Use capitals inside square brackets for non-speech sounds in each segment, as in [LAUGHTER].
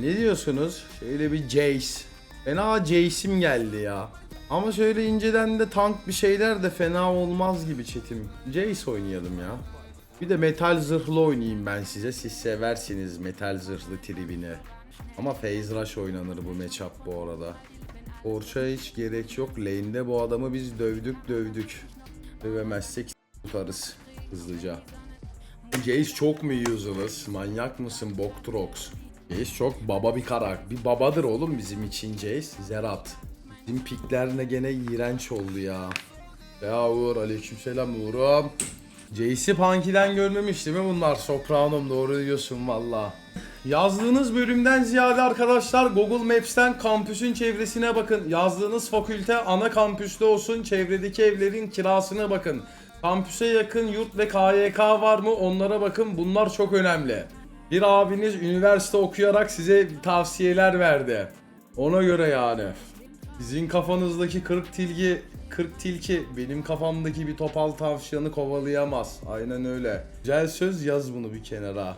Ne diyorsunuz? Şöyle bir Jace. Fena Jace'im geldi ya. Ama şöyle inceden de tank bir şeyler de fena olmaz gibi çetim. Jace oynayalım ya. Bir de metal zırhlı oynayayım ben size. Siz seversiniz metal zırhlı tribini. Ama Phase Rush oynanır bu matchup bu arada. Orç'a hiç gerek yok. Lane'de bu adamı biz dövdük dövdük. Dövemezsek tutarız hızlıca. Jace çok mu useless? Manyak mısın Boktrox? Jace çok baba bir karak. Bir babadır oğlum bizim için Jace. Zerat. Bizim pikler ne gene iğrenç oldu ya. Ya Uğur aleykümselam Uğur'um. Jace'i Punky'den görmemiş değil mi bunlar? Sopranom doğru diyorsun valla. Yazdığınız bölümden ziyade arkadaşlar Google Maps'ten kampüsün çevresine bakın. Yazdığınız fakülte ana kampüste olsun. Çevredeki evlerin kirasına bakın. Kampüse yakın yurt ve KYK var mı onlara bakın. Bunlar çok önemli. Bir abiniz üniversite okuyarak size tavsiyeler verdi. Ona göre yani. Sizin kafanızdaki 40 tilki 40 tilki benim kafamdaki bir topal tavşanı kovalayamaz. Aynen öyle. Güzel söz yaz bunu bir kenara.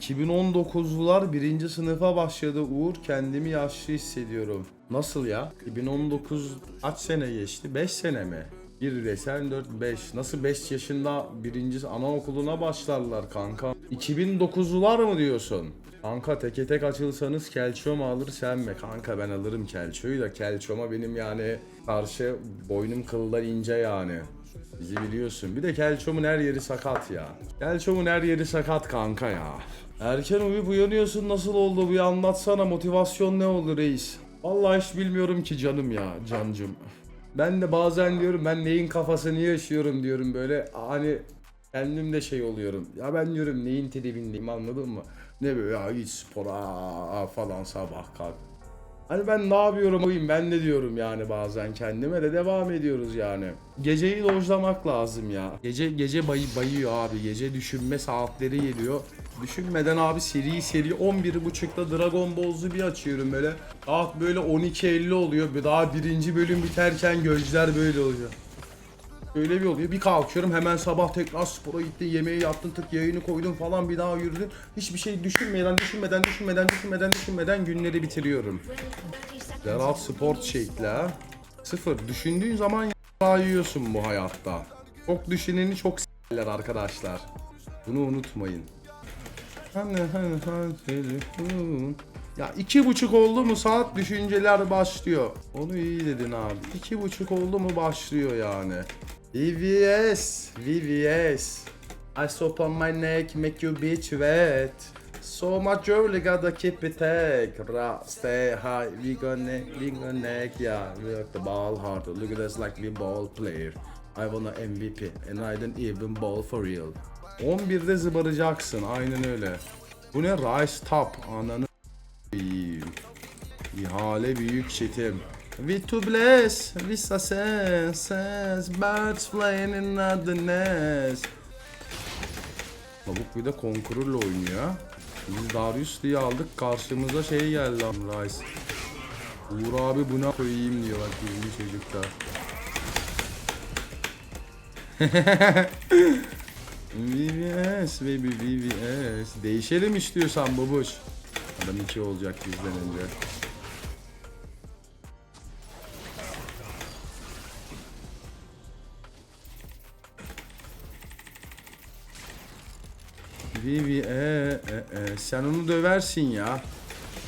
2019'lular birinci sınıfa başladı Uğur. Kendimi yaşlı hissediyorum. Nasıl ya? 2019 kaç sene geçti? 5 sene mi? 1 desen 4 5. Nasıl 5 yaşında birinci anaokuluna başlarlar kanka? 2009'lular mı diyorsun? Kanka teke tek açılsanız kelço alır sen mi? Kanka ben alırım kelçoyu da kelçoma benim yani karşı boynum kıldan ince yani. Bizi biliyorsun. Bir de Kelçom'un her yeri sakat ya. Kelçom'un her yeri sakat kanka ya. Erken uyuyup uyanıyorsun nasıl oldu bu anlatsana motivasyon ne oldu reis? Vallahi hiç bilmiyorum ki canım ya cancım. Ben de bazen diyorum ben neyin kafasını yaşıyorum diyorum böyle hani kendim de şey oluyorum. Ya ben diyorum neyin tribindeyim anladın mı? Ne böyle ya git spora falan sabah kalk. Hani ben ne yapıyorum oyun ben de diyorum yani bazen kendime de devam ediyoruz yani. Geceyi dojlamak lazım ya. Gece gece bayı, bayıyor abi. Gece düşünme saatleri geliyor. Düşünmeden abi seri seri 11.30'da Dragon Ball Z bir açıyorum böyle. Saat böyle 12.50 oluyor. Bir Daha birinci bölüm biterken gözler böyle oluyor. Öyle bir oluyor. Bir kalkıyorum hemen sabah tekrar spora gittin, yemeği yaptın, tık yayını koydun falan bir daha yürüdün. Hiçbir şey düşünmeden, düşünmeden, düşünmeden, düşünmeden, düşünmeden günleri bitiriyorum. Zerat Sport ha. Sıfır. Düşündüğün zaman ya yiyorsun bu hayatta. Çok düşüneni çok s**ler arkadaşlar. Bunu unutmayın. Ya iki buçuk oldu mu saat düşünceler başlıyor. Onu iyi dedin abi. İki buçuk oldu mu başlıyor yani. VVS, VVS. I soap on my neck, make you bitch wet. So much early, gotta keep it tag. Ra, stay high, we gonna, we gonna neck, yeah. We work the ball hard. Look at us like we ball player. I wanna MVP and I don't even ball for real. 11'de zıbaracaksın, aynen öyle. Bu ne? Rice top, ananı. İhale büyük çetim. We to bless, we senses, birds flying in the nest. Lavuk bir de konkururla oynuyor. Biz Darius diye aldık karşımıza şey geldi Rice. Uğur abi buna koyayım diyor bak yeni çocukta. VVS baby VVS. Değişelim istiyorsan babuş. Adam 2 olacak bizden önce. Vivi e, e, e. sen onu döversin ya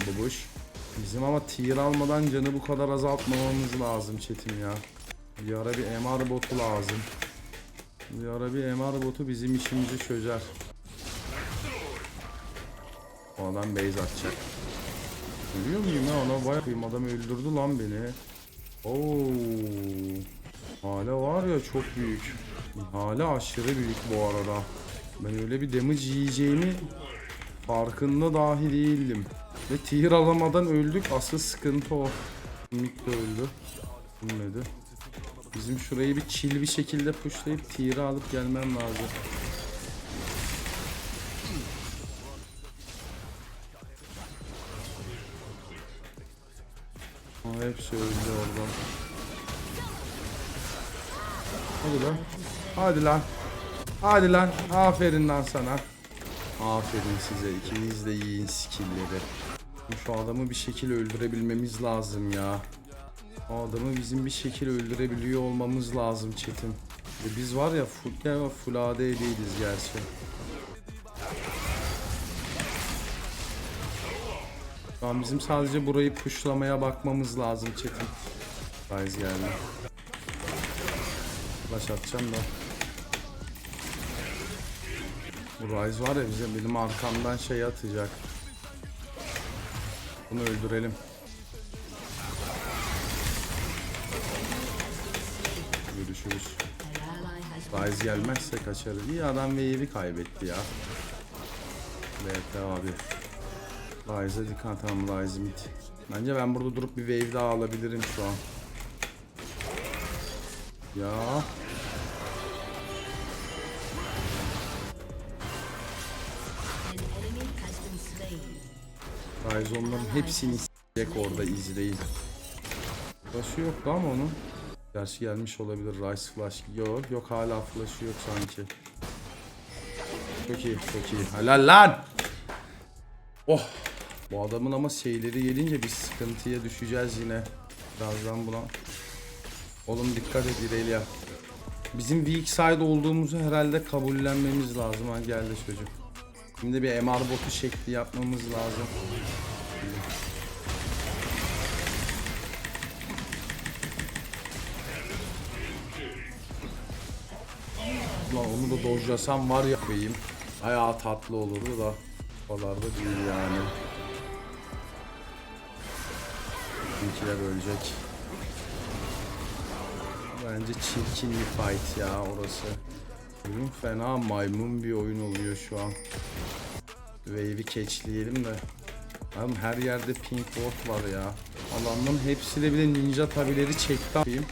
babuş. Bizim ama tier almadan canı bu kadar azaltmamamız lazım Çetin ya. Bir ara bir MR botu lazım. Bir ara bir MR botu bizim işimizi çözer. O adam base atacak. Görüyor muyum ya ona bayağı adam öldürdü lan beni. Oo. Hala var ya çok büyük. Hala aşırı büyük bu arada. Ben öyle bir damage yiyeceğimi farkında dahi değildim. Ve tier alamadan öldük. Asıl sıkıntı o. Mid de öldü. Ölmedi. Bizim şurayı bir chill bir şekilde pushlayıp tier'i alıp gelmem lazım. Aa, hepsi öldü oradan. Hadi lan. Hadi lan. Hadi lan. Aferin lan sana. Aferin size. İkiniz de yiyin skillleri. Şu adamı bir şekilde öldürebilmemiz lazım ya. O adamı bizim bir şekilde öldürebiliyor olmamız lazım Çetin. Ve biz var ya full, ya full AD değiliz gerçi. Şu an bizim sadece burayı pushlamaya bakmamız lazım Çetin. Rise geldi. Flash atacağım da. Bu Rise var ya bize benim arkamdan şey atacak. Bunu öldürelim. Görüşürüz. Rise gelmezse kaçarız. İyi adam wave'i kaybetti ya. BT abi. Rise'e dikkat tamam Rise mid. Bence ben burada durup bir wave daha alabilirim şu an. Ya. Rise onların hepsini s**ecek orada izleyin. Flash'ı yok ama onun. Gerçi gelmiş olabilir Rise flash. Yok yok hala flash'ı yok sanki. Çok iyi çok iyi. Helal lan. Oh. Bu adamın ama şeyleri gelince bir sıkıntıya düşeceğiz yine. Birazdan buna. Oğlum dikkat et İrelia. Bizim weak side olduğumuzu herhalde kabullenmemiz lazım. Ha geldi çocuk. Şimdi bir MR botu şekli yapmamız lazım. Lan onu da dojlasam var ya koyayım. Ayağı tatlı olurdu da. O kadar da değil yani. Bizimkiler ölecek. Bence çirkin bir fight ya orası. Bugün fena maymun bir oyun oluyor şu an. Wave'i catchleyelim de. Abi her yerde pink ward var ya. Alanların hepsi de bir de ninja tabileri çekti yapayım.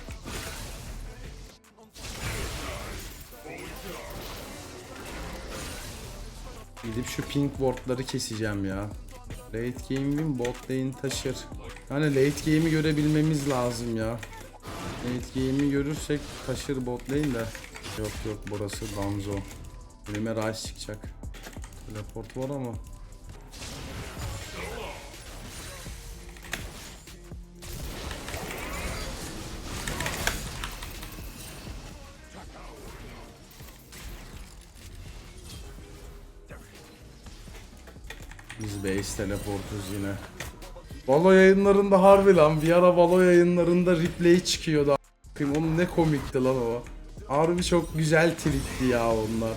Gidip şu pink wardları keseceğim ya. Late game win bot lane taşır. Hani late game'i görebilmemiz lazım ya. Late game'i görürsek taşır bot lane de. Yok yok burası Danzo. Önüme Rice çıkacak. Teleport var ama. Biz base teleportuz yine. Valo yayınlarında harbi lan bir ara Valo yayınlarında replay çıkıyordu. Onun ne komikti lan o. Harbi çok güzel trikti ya onlar.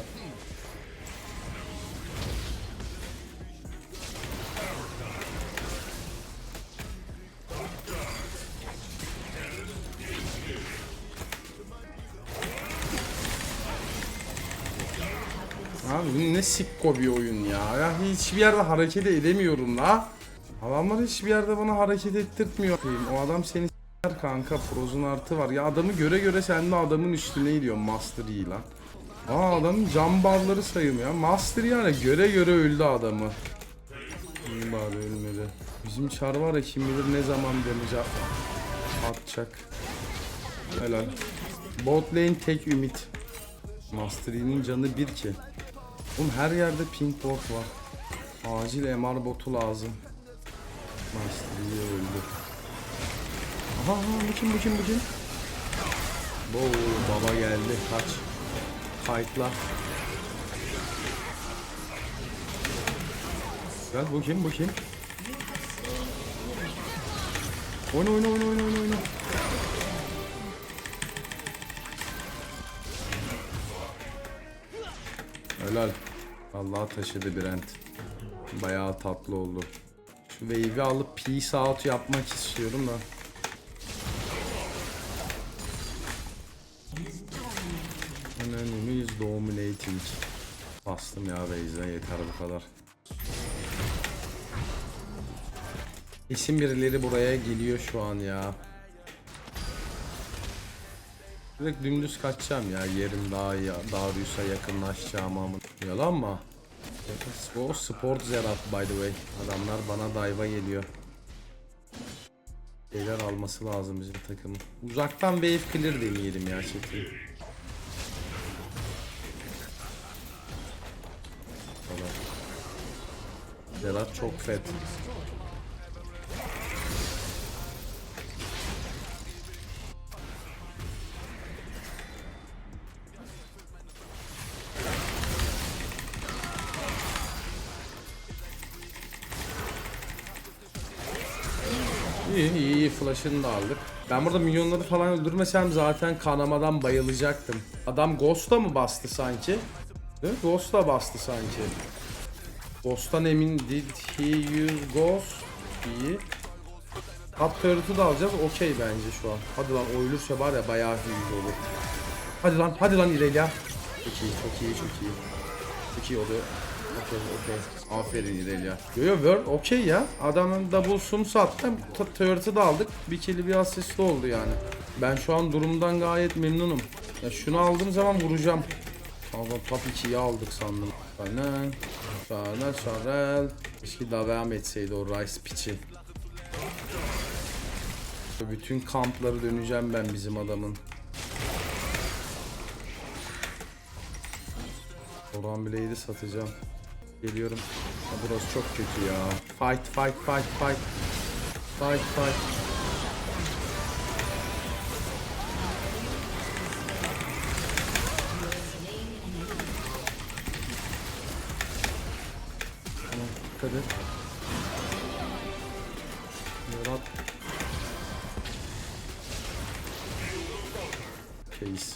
Abi bu ne sikko bir oyun ya. Ya hiçbir yerde hareket edemiyorum la. Adamlar hiçbir yerde bana hareket ettirtmiyor. O adam seni kanka. Prozun artı var. Ya adamı göre göre sen de adamın üstüne gidiyorsun. Master iyi lan. Aa adamın cam barları sayılmıyor. Master yani göre göre öldü adamı. İyi bari ölmedi. Bizim çar var ya kim bilir ne zaman at- atacak. Helal. Bot lane tek ümit. Master Yi'nin canı bir ki. Oğlum her yerde pink bot var. Acil MR botu lazım. Master Yi öldü. Aha bu kim bu kim bu kim? Oo baba geldi kaç. Fight'la. Gel bu kim bu kim? Oyna oyna oyna oyna oyna oyna. Helal. Allah taşıdı Brent. Bayağı tatlı oldu. Şu wave'i alıp peace out yapmak istiyorum da. İs dominating. Bastım ya base'e yeter bu kadar. Kesin birileri buraya geliyor şu an ya. Direkt dümdüz kaçacağım ya yerim daha iyi Darius'a yakınlaşacağım ama Yalan mı? O sport zerat by the way Adamlar bana dive'a geliyor Şeyler alması lazım bizim takımın Uzaktan wave clear deneyelim ya çetin Berat çok fet. İyi iyi iyi flash'ını da aldık. Ben burada milyonları falan öldürmesem zaten kanamadan bayılacaktım. Adam Ghost'a mı bastı sanki? Değil mi? Ghost'a bastı sanki. Ghost'tan emin did he use Ghost? İyi. Top turret'ı da alacağız. Okey bence şu an. Hadi lan oyulursa var ya bayağı iyi olur. Hadi lan hadi lan İrelia. Çok iyi çok iyi çok iyi. Çok iyi oluyor. Okey okey. Aferin İrelia. Yo yo World okey ya. Adamın double sum sattım. T- Turret'ı da aldık. Bir killi bir asist oldu yani. Ben şu an durumdan gayet memnunum. Ya şunu aldığım zaman vuracağım. Ama top 2'yi aldık sandım. Sana, sana, Şarel. Keşke devam etseydi o Rice piçi. Bütün kampları döneceğim ben bizim adamın. Orhan Blade'i satacağım. Geliyorum. Burası çok kötü ya. Fight fight fight fight. Fight fight. Dikkat et. Yarat. Case.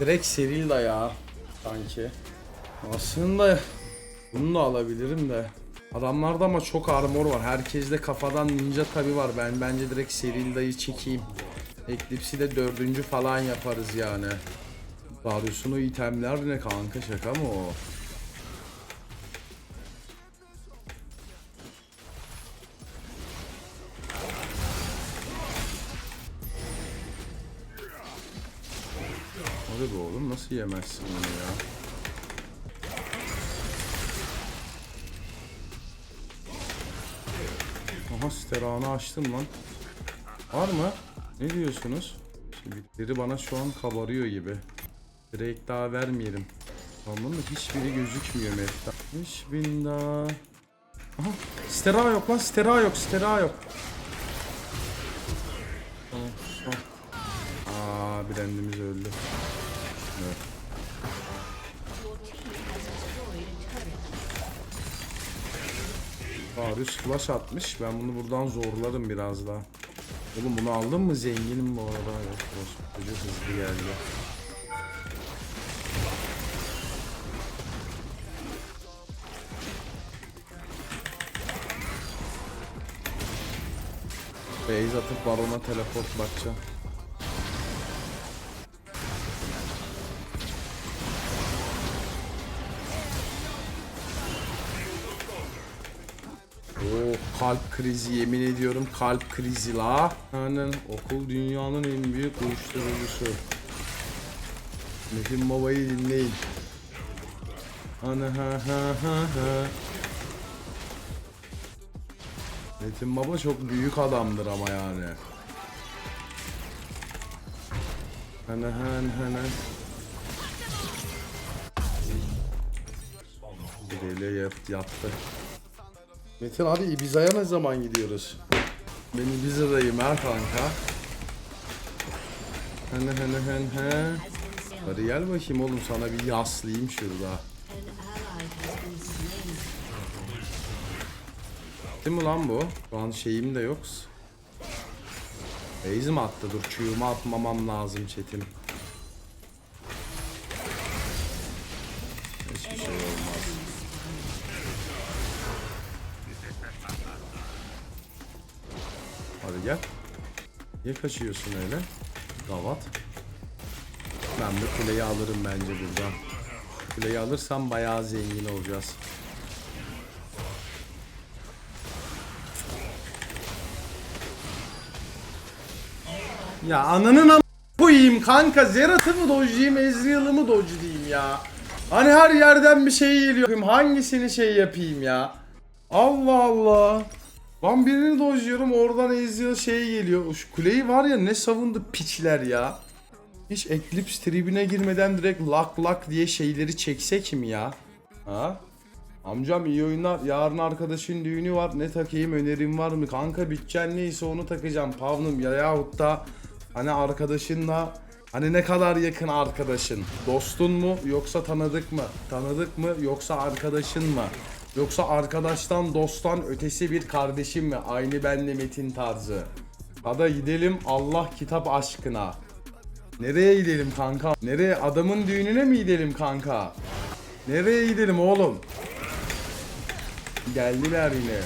Direkt Serilda ya sanki. Aslında bunu da alabilirim de. Adamlarda ama çok armor var. Herkeste kafadan ninja tabi var. Ben bence direkt Serilda'yı çekeyim. Eclipse'i de dördüncü falan yaparız yani. Darius'un itemler ne kanka şaka mı o? Hadi be oğlum nasıl yemezsin bunu ya? Aha steranı açtım lan. Var mı? Ne diyorsunuz? Çevikleri bana şu an kabarıyor gibi. Direkt daha vermeyelim. Tamam mı? Hiçbiri gözükmüyor map'ten. Hiçbir daha... Aha stera yok lan stera yok stera yok. Tamam. Aa brandimiz öldü. Evet. Darius flash atmış. Ben bunu buradan zorlarım biraz daha. Oğlum bunu aldın mı? Zenginim bu arada. Koskoca hızlı geldi. Base atıp barona teleport bakacağım. Oo, kalp krizi yemin ediyorum kalp krizi la. Yani okul dünyanın en büyük uyuşturucusu. Metin babayı dinleyin. Ana ha ha ha ha. Metin baba çok büyük adamdır ama yani. Ana han hana. Biriyle yat, yattı. Metin hadi Ibiza'ya ne zaman gidiyoruz? Ben Ibiza'dayım ha kanka. Hene hene hen he. Hadi gel bakayım oğlum sana bir yaslayayım şurada. Değil mi lan bu? Şu an şeyim de yok. Base mi attı? Dur Q'mu atmamam lazım chatim. Hiçbir şey olmaz. Hadi gel. Niye kaçıyorsun öyle? Gavat. Ben bu kuleyi alırım bence buradan. Kuleyi alırsam bayağı zengin olacağız. Ya ananın am koyayım kanka Zerat'ı mı dojlayayım Ezreal'ı mı dojlayayım ya Hani her yerden bir şey geliyor hangisini şey yapayım ya Allah Allah Ben birini dojluyorum oradan Ezreal şey geliyor Şu kuleyi var ya ne savundu piçler ya Hiç Eclipse tribüne girmeden direkt lak lak diye şeyleri çeksek mi ya Ha Amcam iyi oyunlar. Yarın arkadaşın düğünü var. Ne takayım önerim var mı? Kanka bütçen neyse onu takacağım. Pavnum ya yahut da hani arkadaşınla Hani ne kadar yakın arkadaşın? Dostun mu yoksa tanıdık mı? Tanıdık mı yoksa arkadaşın mı? Yoksa arkadaştan dosttan ötesi bir kardeşim mi? Aynı benle Metin tarzı. Hadi gidelim Allah kitap aşkına. Nereye gidelim kanka? Nereye? Adamın düğününe mi gidelim kanka? Nereye gidelim oğlum? Geldiler yine.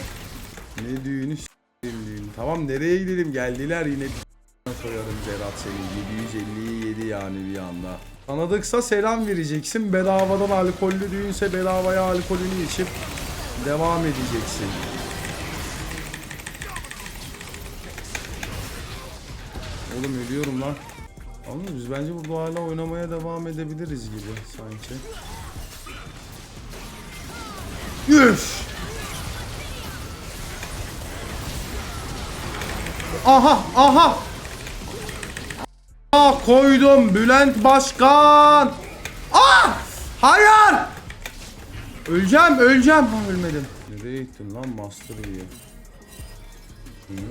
Ne düğünü s**eyim düğün. Tamam nereye gidelim? Geldiler yine. Soyarım Zerat senin 750'yi yedi yani bir anda. Tanıdıksa selam vereceksin. Bedavadan alkollü düğünse bedavaya alkolünü içip devam edeceksin. Oğlum ölüyorum lan. Ama biz bence burada hala oynamaya devam edebiliriz gibi sanki. Üf! Aha aha! Koydum Bülent Başkan! Ah! Hayır! Öleceğim öleceğim. Ha, ölmedim. Nereye gittin lan Master Yi? [LAUGHS]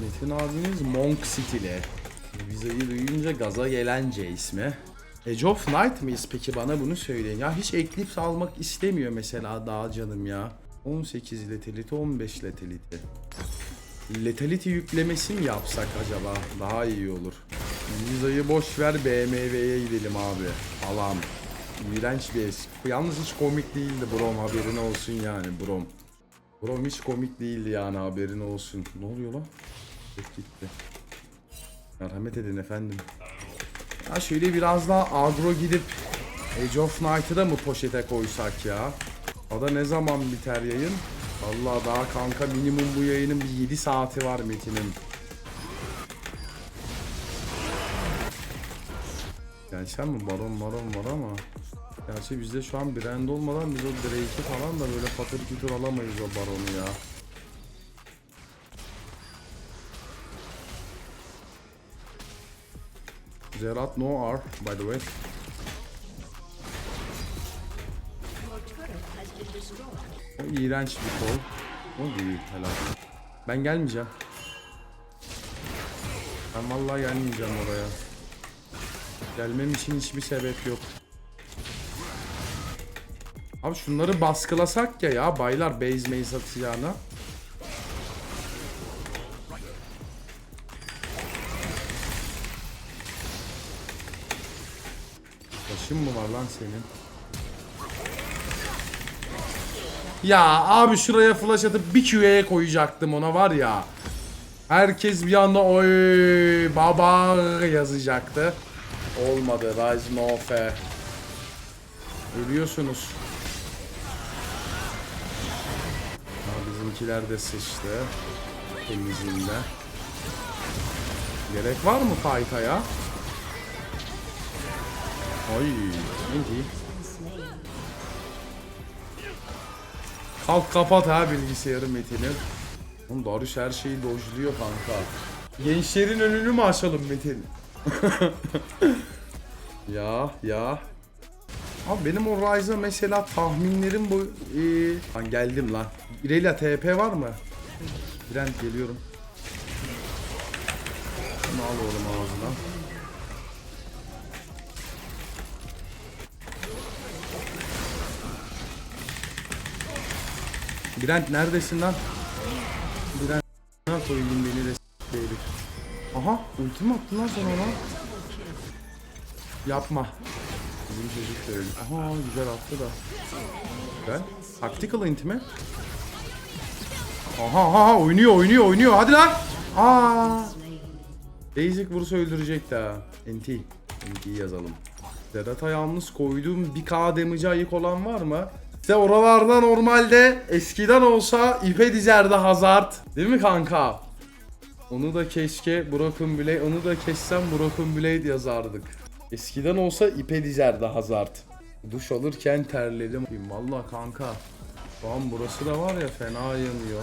Metin abimiz Monk City'li. Vizayı duyunca gaza gelen ismi. Age of Night mıyız peki bana bunu söyleyin. Ya hiç Eclipse almak istemiyor mesela daha canım ya. 18 letality 15 letality. Letality yüklemesi mi yapsak acaba? Daha iyi olur. Vizayı boş ver BMW'ye gidelim abi. Alam. İğrenç bir eski. Yalnız hiç komik değildi Brom haberin olsun yani Brom. Brom hiç komik değildi yani haberin olsun. Ne oluyor lan? Tek gitti. Merhamet edin efendim. Ya şöyle biraz daha agro gidip Age of Night'ı da mı poşete koysak ya? O da ne zaman biter yayın? Allah daha kanka minimum bu yayının bir 7 saati var Metin'in. Gelsem mi? Baron baron var ama. Gerçi bizde şu an brand olmadan biz o Drake'i falan da böyle patır kütür alamayız o baronu ya. Zerat no R by the way. İğrenç bir kol. O değil helal. Ben gelmeyeceğim. Ben vallahi gelmeyeceğim oraya. Gelmem için hiçbir sebep yok. Abi şunları baskılasak ya ya baylar base maze atacağına. Taşın mı var lan senin? Ya abi şuraya flash atıp bir QA'ya koyacaktım ona var ya. Herkes bir anda oy baba yazacaktı. Olmadı. Rise no fair. Ölüyorsunuz. Ha, bizimkiler de sıçtı. Temizliğinde. Gerek var mı fight'a ya? Ay, ne? Kalk kapat ha bilgisayarı Metin'in. Oğlum Darius her şeyi dojluyor kanka. Gençlerin önünü mü açalım Metin? [LAUGHS] ya ya. Abi benim o Ryze'a mesela tahminlerim bu... Ee... Lan geldim lan. İrelia TP var mı? Brent geliyorum. Şunu al oğlum ağzına. Brent neredesin lan? Brent ne koyayım beni de herif. Aha ultimi attın lan sen ona. Yapma. Bizim çocuk da öyle. Aha güzel attı da. Güzel. Tactical int mi? Aha aha oynuyor oynuyor oynuyor hadi lan. Aa. Basic vursa öldürecek daha. NT. NT'yi yazalım. Zedat'a yalnız koyduğum bir K damage'e ayık olan var mı? İşte oralarda normalde eskiden olsa ipe dizerdi Hazard. Değil mi kanka? Onu da keşke Broken Blade, onu da kessem Broken Blade yazardık. Eskiden olsa ipe dizerdi Hazard. Duş alırken terledim. Valla kanka. Şu an burası da var ya fena yanıyor.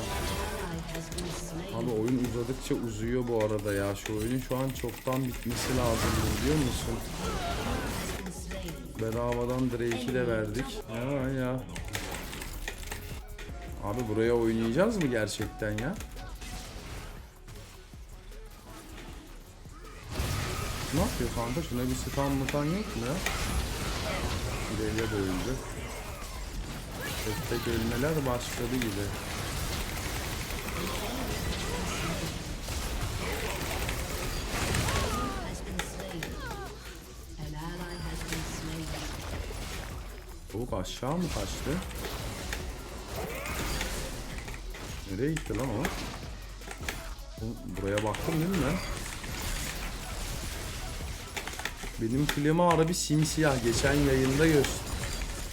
Abi oyun uzadıkça uzuyor bu arada ya. Şu oyunun şu an çoktan bitmesi lazım biliyor musun? Bedavadan Drake'i de verdik. Ya ya. Abi buraya oynayacağız mı gerçekten ya? Ne yapıyor kanka? Şuna bir stun mutan yok mu ya? İleriye de öldü. Tek tek ölmeler başladı gibi. Tavuk aşağı mı kaçtı? Nereye gitti lan o? Buraya baktım değil mi? Benim klima harbi simsiyah. Geçen yayında göster.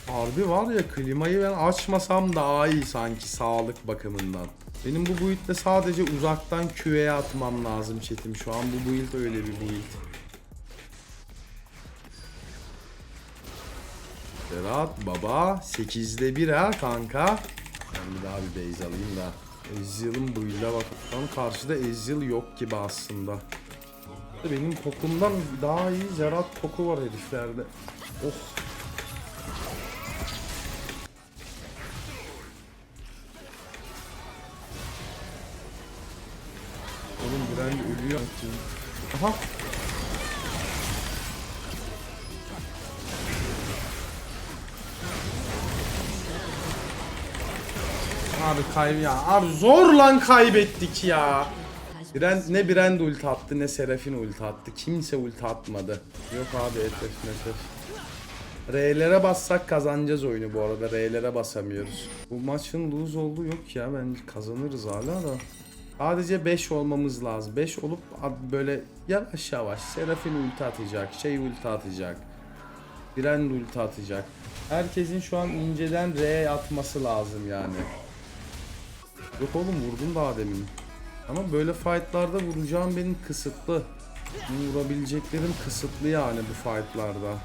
Harbi var ya klimayı ben açmasam daha iyi sanki sağlık bakımından. Benim bu build'de sadece uzaktan QA'ya atmam lazım chatim. Şu an bu build öyle bir build. Berat baba 8'de 1 ha kanka. Ben bir daha bir base alayım da. Ezreal'ın build'e bak. Lan karşıda Ezreal yok gibi aslında. Benim kokumdan daha iyi Zerat koku var heriflerde. Oh. Oğlum Brand ölüyor. Aha. Abi kayb ya. Abi zor lan kaybettik ya. Brand ne Brand ulti attı ne Serafin ulti attı. Kimse ulti atmadı. Yok abi etef metef. R'lere bassak kazanacağız oyunu bu arada. R'lere basamıyoruz. Bu maçın lose olduğu yok ya. Ben kazanırız hala da. Sadece 5 olmamız lazım. 5 olup böyle yavaş yavaş Serafin ulti atacak, şey ulti atacak. Brand ulti atacak. Herkesin şu an inceden R atması lazım yani. Yok oğlum vurdum daha demin. Ama böyle fightlarda vuracağım benim kısıtlı. Vurabileceklerim kısıtlı yani bu fightlarda.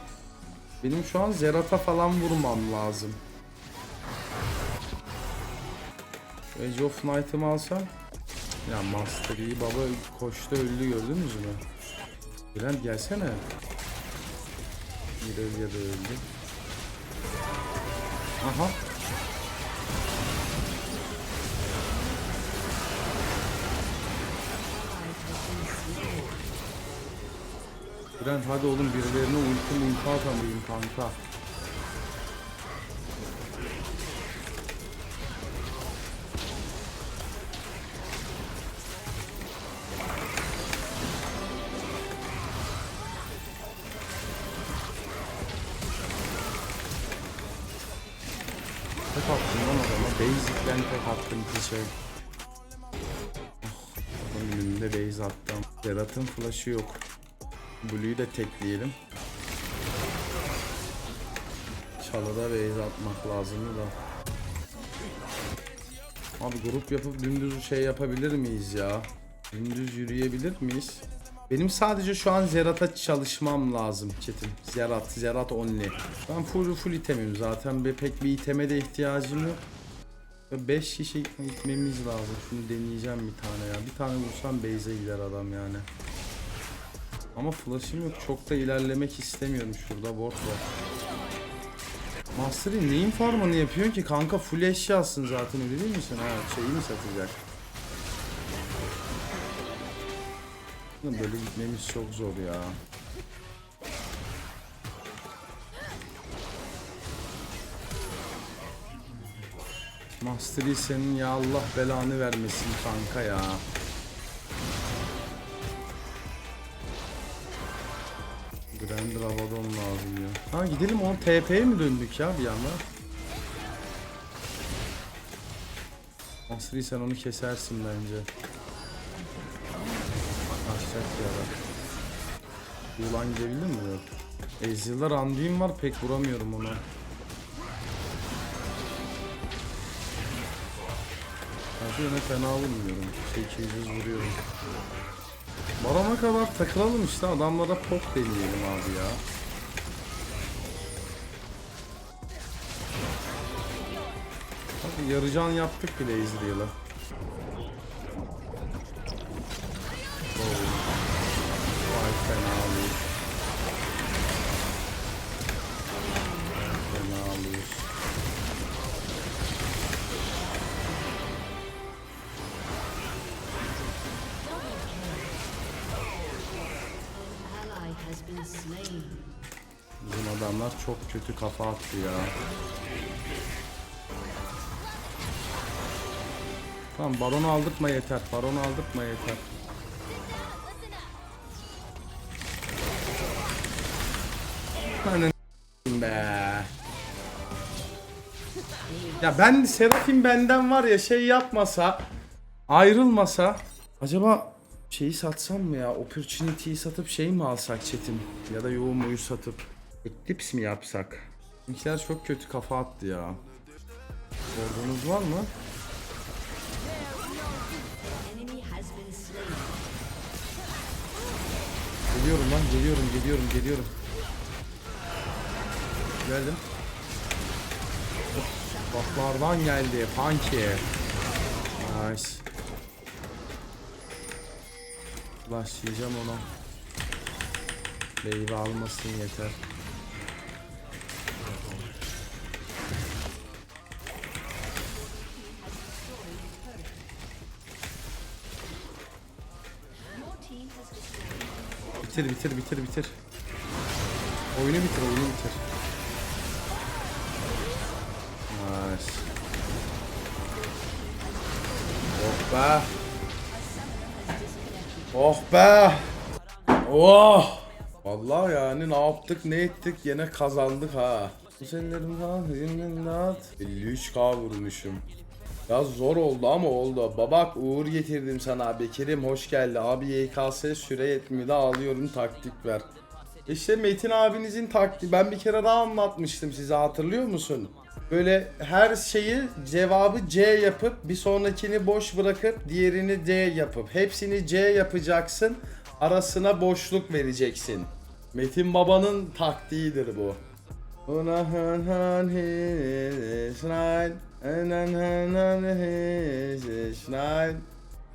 Benim şu an Zerat'a falan vurmam lazım. Age of Knight'ımı alsam. Ya Master Yi baba koştu öldü gördünüz mü? Bülent gelsene. İleriye de öldü. Aha. Bülent hadi oğlum birilerine ulti ulti atamayayım kanka. Tek attım lan adama. Basic'den tek attım ki şey. Adamın önünde base attım. Zerat'ın flash'ı yok. Blue'yu da tekleyelim. Çalıda base atmak lazım da. Abi grup yapıp dümdüz şey yapabilir miyiz ya? Dümdüz yürüyebilir miyiz? Benim sadece şu an Zerat'a çalışmam lazım Çetin. Zerat, Zerat only. Ben full full itemim zaten. Be pek bir iteme de ihtiyacım yok. 5 kişi gitmemiz lazım. Şunu deneyeceğim bir tane ya. Bir tane vursam base'e gider adam yani. Ama flash'ım yok. Çok da ilerlemek istemiyorum. Şurada ward var. Master'ı neyin farmını yapıyorsun ki? Kanka full eşyasın zaten öyle değil misin? Ha şeyi mi satacak? Böyle gitmemiz çok zor ya. Master Yi senin ya Allah belanı vermesin kanka ya. Grand Rabadon lazım ya. Ha gidelim onu TP'ye mi döndük ya bir anda? Master Yi sen onu kesersin bence. Kaçacak ya da. Ulan gidebildin mi? Yok. Ezreal'da Randuin var pek vuramıyorum ona. Kanka yine fena vurmuyorum. 800 vuruyorum. Barona kadar takılalım işte adamlara pop deneyelim abi ya. Hadi yarıcan yaptık bile Ezreal'a. Oo. Vay. Fena çok kötü kafa attı ya. Tamam baronu aldırtma yeter. Baronu aldırtma yeter. Ananı be. Ya ben Serafin benden var ya şey yapmasa ayrılmasa acaba şeyi satsam mı ya opportunity'yi satıp şey mi alsak Çetin ya da yoğun muyu satıp Eclipse mi yapsak? Bizimkiler çok kötü kafa attı ya. Ordunuz var mı? Geliyorum lan geliyorum geliyorum geliyorum. Geldim. Baklardan geldi Funky. Nice. Başlayacağım ona. Wave'i almasın yeter. Bitir bitir bitir bitir. Oyunu bitir oyunu bitir. Nice. Oh be. Oh be. Oh. Vallahi yani ne yaptık ne ettik yine kazandık ha. Bu senelerim ha hüzünlen 53k vurmuşum. Ya zor oldu ama oldu. Babak Uğur getirdim sana. Bekir'im hoş geldi. Abi YKS süre yetmedi ağlıyorum taktik ver. İşte Metin abinizin taktiği. Ben bir kere daha anlatmıştım size hatırlıyor musun? Böyle her şeyi cevabı C yapıp bir sonrakini boş bırakıp diğerini D yapıp hepsini C yapacaksın. Arasına boşluk vereceksin. Metin babanın taktiğidir bu.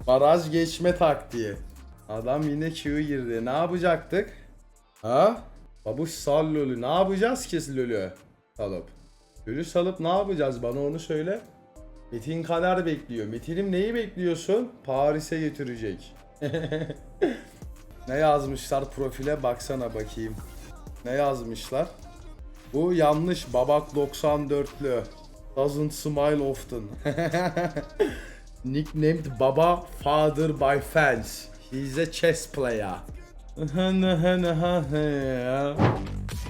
Baraj geçme taktiği. Adam yine Q girdi. Ne yapacaktık? Ha? Babuş sal lolü. Ne yapacağız ki lolü? Salıp. Lolü salıp ne yapacağız? Bana onu söyle. Metin Kader bekliyor. Metin'im neyi bekliyorsun? Paris'e götürecek. [LAUGHS] ne yazmışlar profile baksana bakayım. Ne yazmışlar? Bu yanlış babak 94'lü. Doesn't smile often. [LAUGHS] Nicknamed Baba Father by fans. He's a chess player. [LAUGHS]